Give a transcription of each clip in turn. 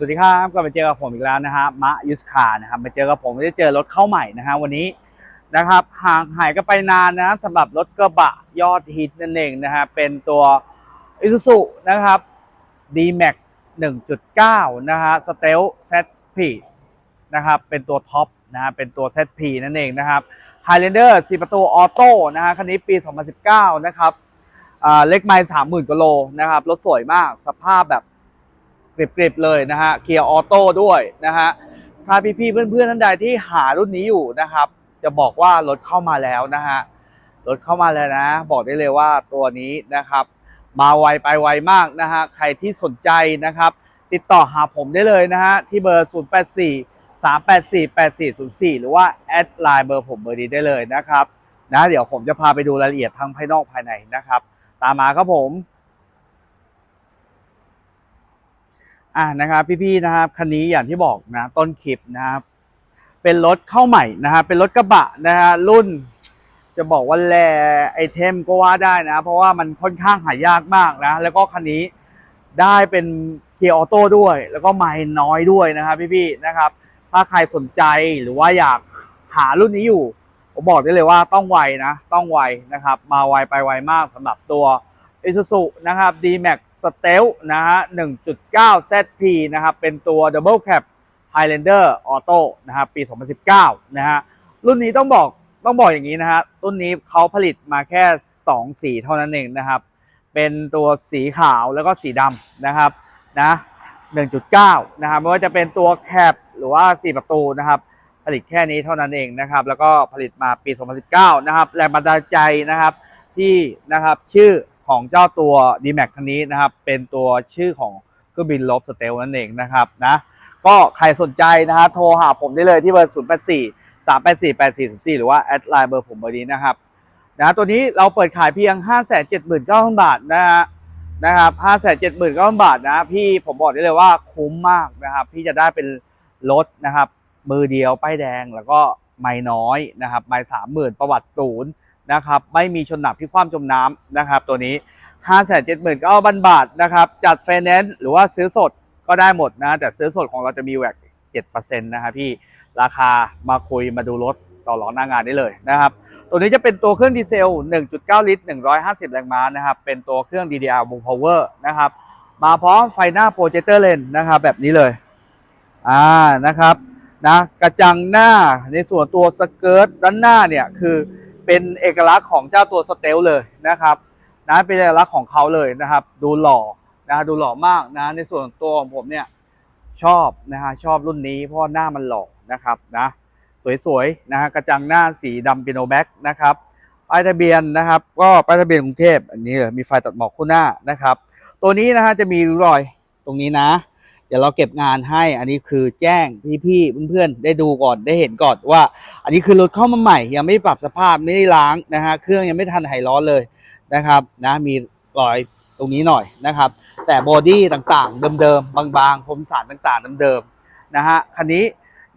สวัสดีครับกลับมาเจอกับผมอีกแล้วนะฮะมะยุสคานะครับมาเจอกับผมได้เจอรถเข้าใหม่นะฮะวันนี้นะครับห่างหายกันไปนานนะครับสำหรับรถกระบะยอดฮิตนั่นเองนะฮะเป็นตัว Isuzu นะครับ D-Max 1.9 นะฮะ Stealth ZP นะครับเป็นตัวท็อปนะฮะเป็นตัว ZP นั่นเองนะครับ Highlander 4 ประตูออโต้นะฮะคันนี้ปี 2019 นะครับอ่าเล็กไมล์30,000กิโลนะครับรถสวยมากสภาพแบบ กริบๆเลยนะฮะเกียร์ออโต้ด้วยนะฮะถ้าพี่ๆเพื่อนๆท่านใดที่หารุ่นนี้อยู่นะครับ จะบอกว่ารถเข้ามาแล้วนะฮะรถเข้ามาแล้วนะ บอกได้เลยว่าตัวนี้นะครับ มาไวไปไวมากนะฮะใครที่สนใจนะครับ ติดต่อหาผมได้เลยนะฮะที่เบอร์ 084 384 8404 หรือว่าแอดไลน์เบอร์ผมเบอร์นี้ได้เลยนะครับนะเดี๋ยวผมจะพาไปดูรายละเอียดทั้งภายนอกภายในนะครับ ตามมาครับผม อ่านะครับพี่ๆนะครับคันนี้อย่างที่บอกนะต้นคลิปนะครับเป็นรถเข้าใหม่นะฮะเป็นรถกระบะนะฮะรุ่น จะบอกว่าแลไอเทมก็ว่าได้นะ เพราะว่ามันค่อนข้างหายากมากนะ แล้วก็คันนี้ได้เป็นเกียร์ออโต้ด้วย แล้วก็ไม้น้อยด้วยนะครับพี่ๆนะครับ ถ้าใครสนใจหรือว่าอยากหารุ่นนี้อยู่ ผมบอกได้เลยว่าต้องไวนะ ต้องไวนะครับ มาไวไปไวมากสำหรับตัว Isuzu นะครับ D-Max Stealth นะฮะ1.9 ZP นะครับ เป็นตัว Double Cab Highlander Auto นะครับ ปี 2019 นะฮะ รุ่นนี้ต้องบอก ต้องบอกอย่างนี้นะฮะ รุ่นนี้เขาผลิตมาแค่ 2 สีเท่านั้นเองนะครับ เป็นตัวสีขาวแล้วก็สีดำนะครับ นะ 1.9 นะครับ ไม่ว่าจะเป็นตัวแคปหรือว่า 4 ประตูนะครับ ผลิตแค่นี้เท่านั้นเองนะครับ แล้วก็ผลิตมาปี 2019 นะครับ แรงบันดาลใจนะครับ ที่นะครับชื่อ ของเจ้าตัว D-Max คันนี้นะครับ เป็นตัวชื่อของเครื่องบินลบสเตลนั่นเองนะครับนะก็ใครสนใจนะครับโทรหาผมได้เลยที่เบอร์ 0 8 4 3 8 4 8 4 0 4 หรือว่าแอดไลน์เบอร์ผมเบอร์นี้นะครับนะตัวนี้เราเปิดขายเพียง 579,000 บาทนะฮะนะครับ579,000 บาทนะพี่ผมบอกได้เลยว่าคุ้มมากนะครับ พี่จะได้เป็นรถนะครับ มือเดียวป้ายแดงแล้วก็ไม่น้อยนะครับไม่สามหมื่นประวัติศูนย์ นะครับไม่มีชนหนักพิความจมน้ำนะครับตัวนี้ 5 7 9 0 0 0 บาทนะครับจัดไฟแนนซ์หรือว่าซื้อสดก็ได้หมดนะ แต่ซื้อสดของเราจะมีแวก7%นะครับพี่ราคามาคุยมาดูรถต่อรองหน้างานได้เลยนะครับ ตัวนี้จะเป็นตัวเครื่องดีเซล 1.9 ลิตร 150 แรงม้านะครับ เป็นตัวเครื่อง DDR Bull Power นะครับ มาพร้อมไฟหน้าโปรเจคเตอร์เลนนะครับ แบบนี้เลย อ่า นะครับ นะ กระจังหน้าในส่วนตัวสเกิร์ตด้านหน้าเนี่ย คือ เป็นเอกลักษณ์ของเจ้าตัวสเตลเลยนะครับนะเป็นเอกลักษณ์ของเขาเลยนะครับ ดูหล่อนะดูหล่อมากนะในส่วนตัวของผมเนี่ยชอบนะฮะชอบรุ่นนี้เพราะหน้ามันหล่อนะครับนะสวยๆนะฮะกระจังหน้าสีดำปิโนแบ็กนะครับป้ายทะเบียนนะครับ ก็ป้ายทะเบียนกรุงเทพอันนี้เลยมีไฟตัดหมอกคู่หน้านะครับ ตัวนี้นะฮะจะมีรอยตรงนี้นะ เดี๋ยวเราเก็บงานให้อันนี้คือแจ้งพี่ๆเพื่อนๆได้ดูก่อนได้เห็นก่อนว่า อันนี้คือรถเข้ามาใหม่ ยังไม่ปรับสภาพไม่ได้ล้างนะฮะเครื่องยังไม่ทันไหายร้อนเลยนะครับนะมีรอยตรงนี้หน่อยนะครับ แต่บอดี้ต่างๆ เดิมๆบางๆพรมสารต่างๆเดิมๆนะฮะคันนี้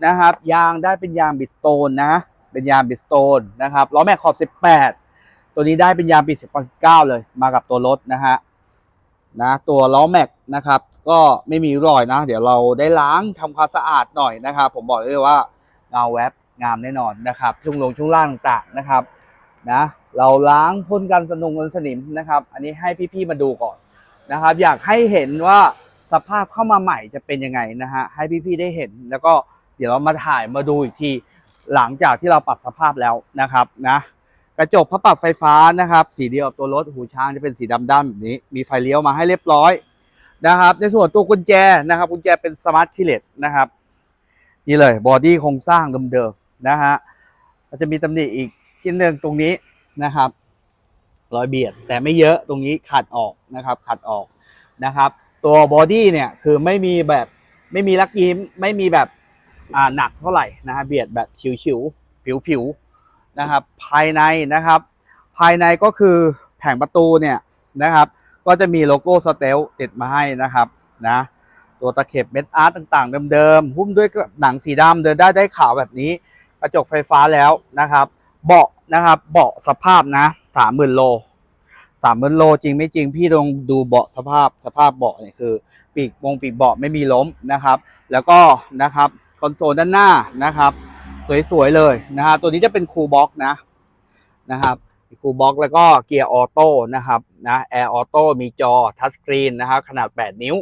นะครับยางได้เป็นยางบิสโตนนะเป็นยางบิสโตนนะครับล้อแม็กขอบ 18 ตัวนี้ได้เป็นยางปี 2019 เลยมากับตัวรถนะฮะ นะตัวล้อแม็กนะครับก็ไม่มีรอยนะ เดี๋ยวเราได้ล้างทำความสะอาดหน่อยนะครับ ผมบอกเลยว่าเงาแวบงามแน่นอนนะครับช่วงลงช่วงล่างต่างๆนะครับนะเราล้างพ่นกันสนุงกันสนิมนะครับ อันนี้ให้พี่ๆมาดูก่อนนะครับ อยากให้เห็นว่าสภาพเข้ามาใหม่จะเป็นยังไงนะฮะให้พี่ๆได้เห็น แล้วก็เดี๋ยวเรามาถ่ายมาดูอีกทีหลังจากที่เราปรับสภาพแล้วนะครับนะ กระจกพับปรับไฟฟ้านะครับ สีเดียวกับตัวรถหูช้างจะเป็นสีดำด้านแบบนี้ มีไฟเลี้ยวมาให้เรียบร้อยนะครับ ในส่วนตัวกุญแจนะครับ กุญแจเป็นสมาร์ทคีเลตนะครับ นี่เลยบอดี้โครงสร้างเดิมๆนะฮะจะมีตำหนิอีกชิ้นหนึ่งตรงนี้นะครับรอยเบียดแต่ไม่เยอะตรงนี้ขัดออกนะครับ ขัดออกนะครับ ตัวบอดี้เนี่ยคือไม่มีแบบไม่มีลักยิ้มไม่มีแบบอ่าหนักเท่าไหร่นะฮะเบียดแบบฉิวๆผิวๆ นะครับภายในนะครับ ภายในก็คือแผงประตูเนี่ยนะครับ ก็จะมีโลโก้สเตลติดมาให้นะครับนะตัวตะเข็บเม็ดอาร์ตต่างๆเดิมๆหุ้มด้วยหนังสีดำเดินได้ได้ขาวแบบนี้ กระจกไฟฟ้าแล้วนะครับ เบาะนะครับเบาะสภาพนะสามหมื่นโลสามหมื่นโลจริงไม่จริงพี่ลองดูเบาะสภาพสภาพเบาะเนี่ยคือ ปีกวงปีกเบาะไม่มีล้มนะครับ แล้วก็นะครับคอนโซลด้านหน้านะครับ สวยๆเลยนะฮะตัวนี้จะเป็นคูลบ็อกนะนะครับคูลบ็อกแล้วก็เกียร์ออโต้นะครับนะแอร์ออโต้มีจอทัชสกรีนนะครับขนาด 8 นิ้ว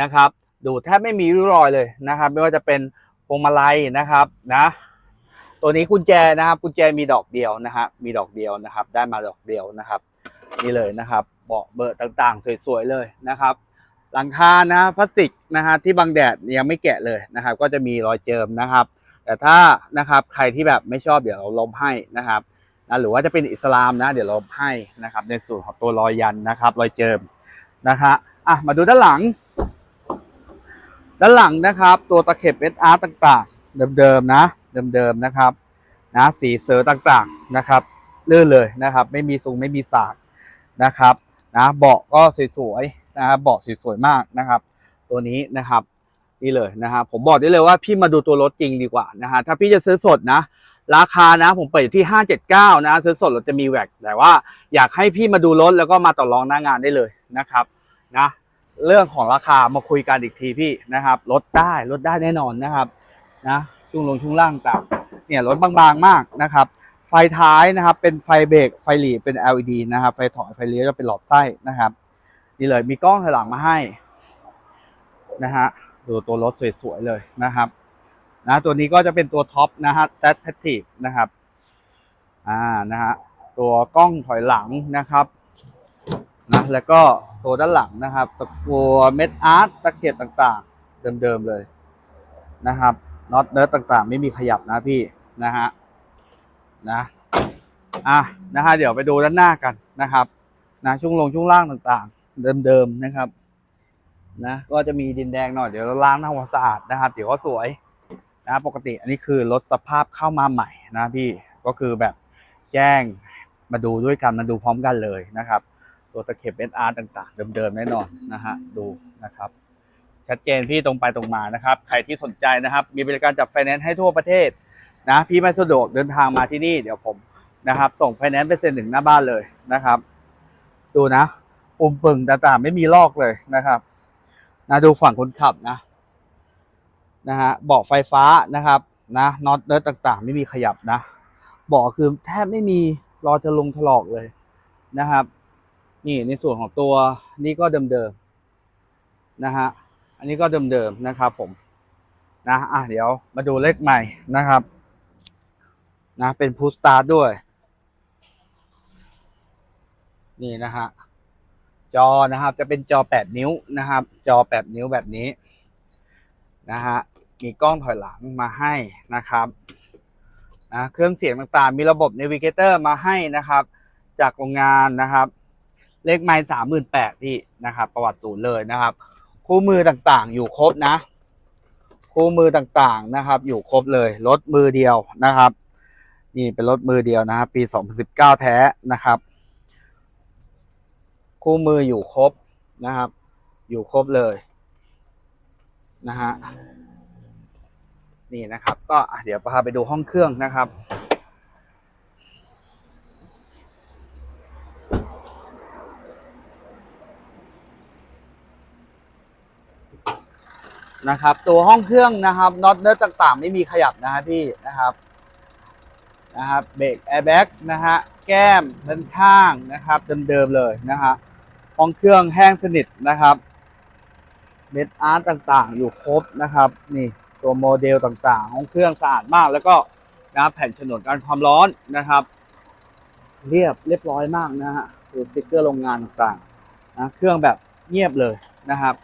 นะครับ ดูแทบไม่มีริ้วรอยเลยนะครับ ไม่ว่าจะเป็นพวงมาลัยนะครับนะตัวนี้กุญแจนะครับกุญแจมีดอกเดียวนะฮะมีดอกเดียวนะครับ ได้มาดอกเดียวนะครับ นี่เลยนะครับเบาะเบอร์ต่างๆ สวยๆเลยนะครับหลังคานะพลาสติกนะฮะที่บังแดดยังไม่แกะเลยนะครับ ก็จะมีรอยเจิมนะครับ แต่ถ้านะครับใครที่แบบไม่ชอบเดี๋ยวเราลบให้นะครับนะหรือว่าจะเป็นอิสลามนะ เดี๋ยวเราลบให้นะครับในส่วนของตัวรอยยันนะครับรอยเจิมนะฮะอะมาดูด้านหลัง ด้านหลังนะครับ ตัวตะเข็บเอสอาร์ต่างๆ เดิมๆนะเดิมๆนะครับนะสีเสือต่างๆนะครับลื่นเลยนะครับ ไม่มีทรงไม่มีสากนะครับนะเบาะก็สวยๆนะครับเบาะสวยๆมากนะครับ ตัวนี้นะครับ นี่เลยนะครับผมบอกได้เลยว่าพี่มาดูตัวรถจริงดีกว่านะฮะถ้าพี่จะซื้อสดนะ ราคานะผมเปิดที่ 579 นะซื้อสดเราจะมีแวกแต่ว่าอยากให้พี่มาดูรถแล้วก็มาต่อรองหน้างานได้เลยนะครับนะเรื่องของราคามาคุยกันอีกทีพี่นะครับลดได้ลดได้แน่นอนนะครับนะช่วงลงช่วงล่างต่างเนี่ยรถบางๆมากนะครับ ไฟท้ายนะครับเป็นไฟเบรกไฟหลีเป็น LED นะครับ ไฟถอยไฟเลี้ยวจะเป็นหลอดไส้นะครับนี่เลยมีกล้องถอยหลังมาให้นะฮะ ดูตัวรถสวยๆเลยนะครับนะตัวนี้ก็จะเป็นตัวท็อปนะฮะ Z p a t i v นะครับอ่านะฮะตัวกล้องถอยหลังนะครับนะแล้วก็ตัวด้านหลังนะครับตัวเม็ดอาร์ตตะเข็บต่างๆ เดิมๆเลยนะครับน็อตเนิร์ต่างๆ ไม่มีขยับนะพี่นะฮะนะอะนะฮะเดี๋ยวไปดูด้านหน้ากันนะครับนะช่วงลงช่วงล่างต่างๆ เดิมๆนะครับ นะก็จะมีดินแดงหน่อยเดี๋ยวเราล้างทำความสะอาดนะครับเดี๋ยวก็สวยนะปกติอันนี้คือรถสภาพเข้ามาใหม่นะพี่ก็คือแบบแจ้งมาดูด้วยกันมาดูพร้อมกันเลยนะครับ ตัวตะเข็บเอสอาร์ต่างๆ เดิมๆแน่นอนนะฮะดูนะครับ ชัดเจนพี่ตรงไปตรงมานะครับ ใครที่สนใจนะครับ มีบริการจับไฟแนนซ์ให้ทั่วประเทศนะพี่ไม่สะดวกเดินทางมาที่นี่เดี๋ยวผมนะครับ ส่งไฟแนนซ์ไปเซ็นถึงหน้าบ้านเลยนะครับ ดูนะ ปุ่มปึ่งต่างๆ ไม่มีลอกเลยนะครับ นะดูฝั่งคนขับนะนะฮะเบาะไฟฟ้านะครับนะน็อตเนิร์ดต่างๆ ไม่มีขยับนะเบาะคือแทบไม่มีรอจะลงถลอกเลยนะครับ นี่ในส่วนของตัวนี่ก็เดิมๆนะฮะอันนี้ก็เดิมๆนะครับผมนะอะเดี๋ยวมาดูเลขใหม่นะครับนะเป็นพูสตาร์ด้วย นี่นะฮะ จอนะครับ จะเป็นจอ 8 นิ้วนะครับ จอ 8 นิ้วแบบนี้นะฮะมีกล้องถอยหลังมาให้นะครับนะเครื่องเสียงต่างๆ มีระบบ Navigator มาให้นะครับ จากโรงงานนะครับ เลขไม้สามหมื่นแปดที่นะครับ ประวัติศูนย์เลยนะครับ คู่มือต่างๆ อยู่ครบนะ คู่มือต่างๆนะครับ อยู่ครบเลยรถมือเดียวนะครับ นี่เป็นรถมือเดียวนะครับ ปี 2019 แท้นะครับ คู่มืออยู่ครบนะครับ อยู่ครบเลยนะฮะนี่นะครับ ก็เดี๋ยวพาไปดูห้องเครื่องนะครับ นะครับ ตัวห้องเครื่องนะครับน็อตเนื้อต่างๆ ไม่มีขยับนะฮะพี่นะครับนะครับเบรกแอร์แบ็กนะฮะแก้มด้านข้างนะครับเดิมๆเลยนะฮะ ห้องเครื่องแห้งสนิทนะครับ เม็ดอาร์ตต่างๆ อยู่ครบนะครับ นี่ตัวโมเดลต่างๆ ห้องเครื่องสะอาดมาก แล้วก็นะครับแผ่นฉนวนกันความร้อนนะครับ เรียบเรียบร้อยมากนะฮะดูสติ๊กเกอร์โรงงานต่างๆนะเครื่องแบบเงียบเลยนะครับ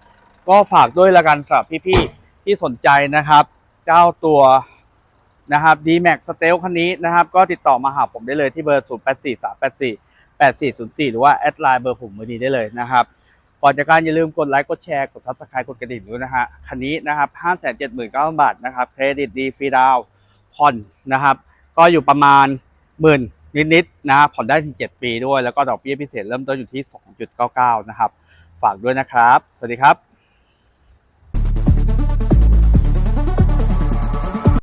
ก็ฝากด้วยละกันสำหรับพี่ๆที่สนใจนะครับ เจ้าตัวนะครับ D-Max s t e l คันนี้นะครับ ก็ติดต่อมาหาผมได้เลยที่เบอร์ 0 8404 หรือว่าแอดไลน์เบอร์ผมมือดีได้เลยนะครับก่อนจากการอย่าลืมกดไลค์กดแชร์กด Subscribe กดกระดิ่งด้วยนะฮะคันนี้นะครับ5 7 9 0 0 0 บาทนะครับเครดิตดีฟรีดาวน์ผ่อนนะครับ ก็อยู่ประมาณหมื่นนิดๆนะผ่อนได้ถึง 7 ปีด้วยแล้วก็ดอกเบี้ยพิเศษเริ่มต้นอยู่ที่ 2.99 นะครับ ฝากด้วยนะครับ สวัสดีครับ